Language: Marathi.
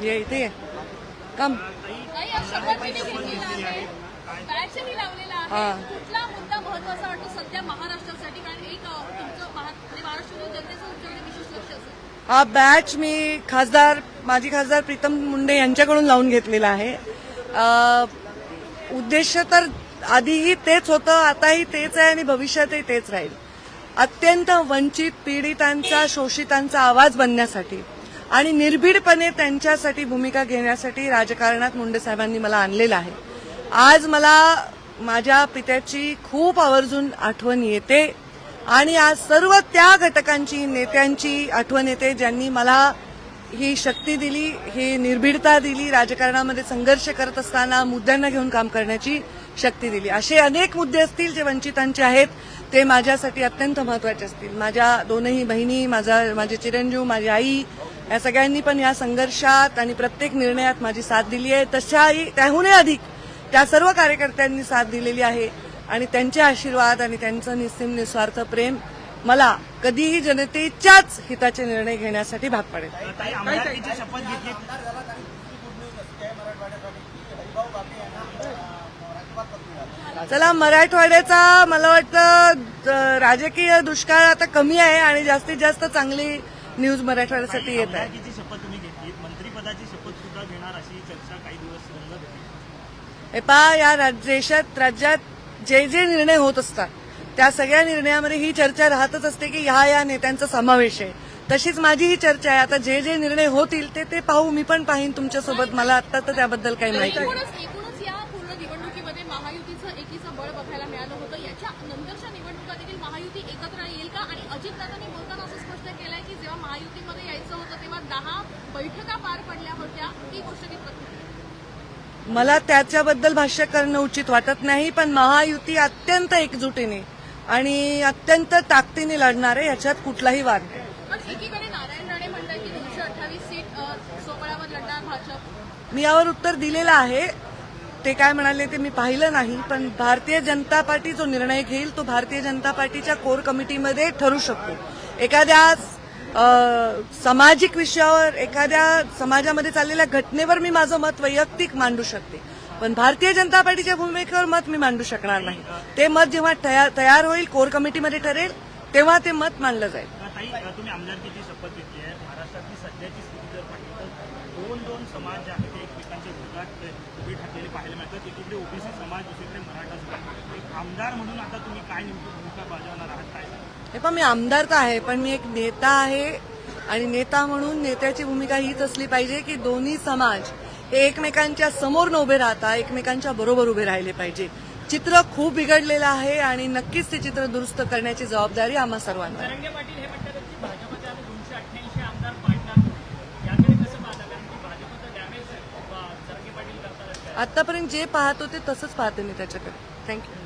ये इथे कम. हा. कुठला मुद्दा महत्त्वाचा वाटतो सध्या महाराष्ट्रासाठी? कारण एक अ, तुमचं महा- म्हणजे महाराष्ट्र जनतेचं तुमच्याकडे विशेष लक्ष असेल. हा बॅच मी खासदार माजी खासदार प्रीतम मुंडे यांच्याकडून लावून घेतलेला आहे. उद्देश तर आधीही तेच होतं आताही तेच आहे आणि भविष्यातही तेच राहील. अत्यंत वंचित पीडितांचा शोषितांचा आवाज बनण्यासाठी आणि निर्भीडपणे त्यांच्यासाठी भूमिका घेण्यासाठी राजकारणात मुंडे साहेबांनी मला आणलेलं आहे. आज मला माझ्या पित्याची खूप आवर्जून आठवण येते आणि आज सर्व त्या घटकांची नेत्यांची आठवण येते ज्यांनी मला ही शक्ती दिली ही निर्भीडता दिली राजकारणामध्ये संघर्ष करत असताना मुद्द्यांना घेऊन काम करण्याची शक्ती दिली. असे अनेक मुद्दे असतील जे वंचितांचे आहेत ते माझ्यासाठी अत्यंत महत्त्वाचे असतील. माझ्या दोनही बहिणी माझा माझे चिरंजीव माझी आई या सगळ्यांनी पण या संघर्षात आणि प्रत्येक निर्णयात माझी साथ दिली आहे. तशाही त्याहूनही अधिक त्या सर्व कार्यकर्त्यांनी साथ दिलेली आहे. आणि त्यांचे आशीर्वाद आणि त्यांचं निस्सीम निस्वार्थ प्रेम मला कधीही जनतेच्याच हिताचे निर्णय घेण्यासाठी भाग पडेल. चला मराठवाड्याचा मला वाटतं राजकीय दुष्काळ आता कमी आहे आणि जास्तीत जास्त चांगली न्यूज मराठवाड्यासाठी येत आहे. आमदारकीची शपथ तुम्ही घेतली मंत्रिपदाची शपथ सुद्धा घेणार अशी चर्चा काही दिवस रंगत होती. हे पहा या देशात राज्यात जे जे निर्णय होत असतात त्या सगळ्या निर्णयामध्ये ही चर्चा राहतच असते की ह्या या नेत्यांचा समावेश आहे. तशीच माझी ही चर्चा आहे. आता जे जे निर्णय होतील ते ते पाहू मी पण पाहीन तुमच्यासोबत. मला आता तर त्याबद्दल काही माहिती नाही. एकूणच एकूणच या पूर्ण निवडणुकीमध्ये महायुतीचं एकीचं बळ बघायला मिळालं होतं. याच्या नंतरच्या निवडणुका देखील महायुती एकत्र येईल का? आणि अजितदादांनी बोलताना असं स्पष्ट केलंय की जेव्हा महायुतीमध्ये यायचं होतं तेव्हा दहा बैठका पार पडल्या होत्या. गोष्ट कितपत खरी आहे? मला त्याच्याबद्दल भाष्य करणं उचित वाटत नाही पण महायुती अत्यंत एकजुटीने आणि अत्यंत ताकदीने लढणार आहे याच्यात कुठलाही वाद नाही. मी यावर उत्तर दिलेलं आहे. ते काय म्हणाले ते मी पाहिलं नाही पण भारतीय जनता पार्टी जो निर्णय घेईल तो भारतीय जनता पार्टीच्या कोर कमिटीमध्ये ठरू शकतो. एखाद्या सामाजिक विषयावर एखाद्या समाजामध्ये चाललेल्या घटनेवर मी माझं मत वैयक्तिक मांडू शकते. पण भारतीय जनता पार्टीच्या भूमिकेवर मत मी मांडू शकणार नाही. ते मत जेव्हा तयार तयार होईल कोर कमिटीमध्ये ठरेल तेव्हा ते मत मांडलं जाईल. ताई तुम्ही आमदारकीची शपथ घेतली आहे? महाराष्ट्रातली सध्याची स्थिती जर पाहिली तर दोन दोन समाज जे आहेत ते एकमेकांच्या विरोधात उभे ठाकलेले पाहायला मिळतात. एकीकडे ओबीसी समाज दुसरीकडे मराठा समाज. एक आमदार म्हणून आता तुम्ही काय नेमकी भूमिका बजावणार आहात? काय हे पण मी आमदार तर आहे पण मी एक नेता आहे. आणि नेता म्हणून नेत्याची भूमिका हीच असली पाहिजे की दोन्ही समाज हे एकमेकांच्या समोर न उभे राहता एकमेकांच्या बरोबर उभे राहिले पाहिजे. चित्र खूप बिघडलेलं आहे आणि नक्कीच ते चित्र दुरुस्त करण्याची जबाबदारी आम्हा सर्वांना हे आतापर्यंत जे पाहतो ते तसंच पाहते मी त्याच्याकडे. थँक्यू